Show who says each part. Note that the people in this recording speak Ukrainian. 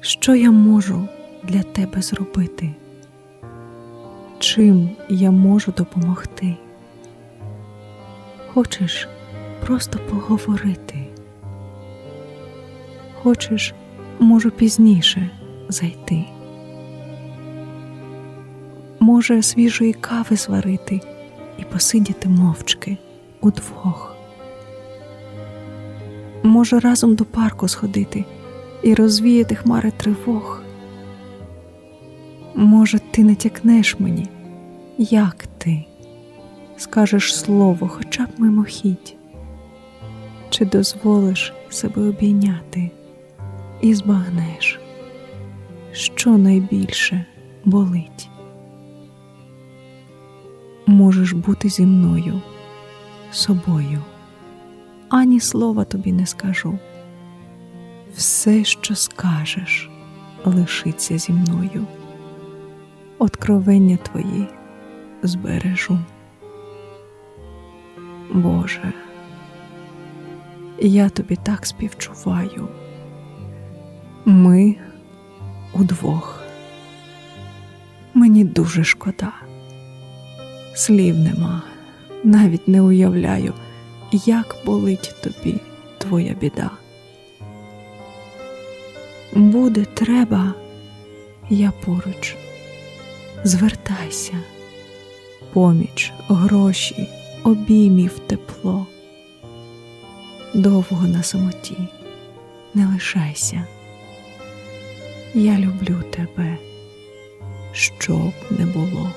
Speaker 1: що я можу для тебе зробити? Чим я можу допомогти? Хочеш просто поговорити? Хочеш, можу пізніше зайти? Може, свіжої кави зварити і посидіти мовчки удвох? Може, разом до парку сходити і розвіяти хмари тривог? Може, ти не тякнеш мені, як ти? Скажеш слово хоча б мимохідь, чи дозволиш себе обійняти і збагнеш, що найбільше болить? Можеш бути зі мною, собою, ані слова тобі не скажу. Все, що скажеш, лишиться зі мною. Откровення твої збережу. Боже, я тобі так співчуваю. Ми удвох. Мені дуже шкода. Слів нема, навіть не уявляю, як болить тобі твоя біда. Буде треба, я поруч. Звертайся, поміч, гроші, обіймів тепло. Довго на самоті не лишайся. Я люблю тебе, що б не було.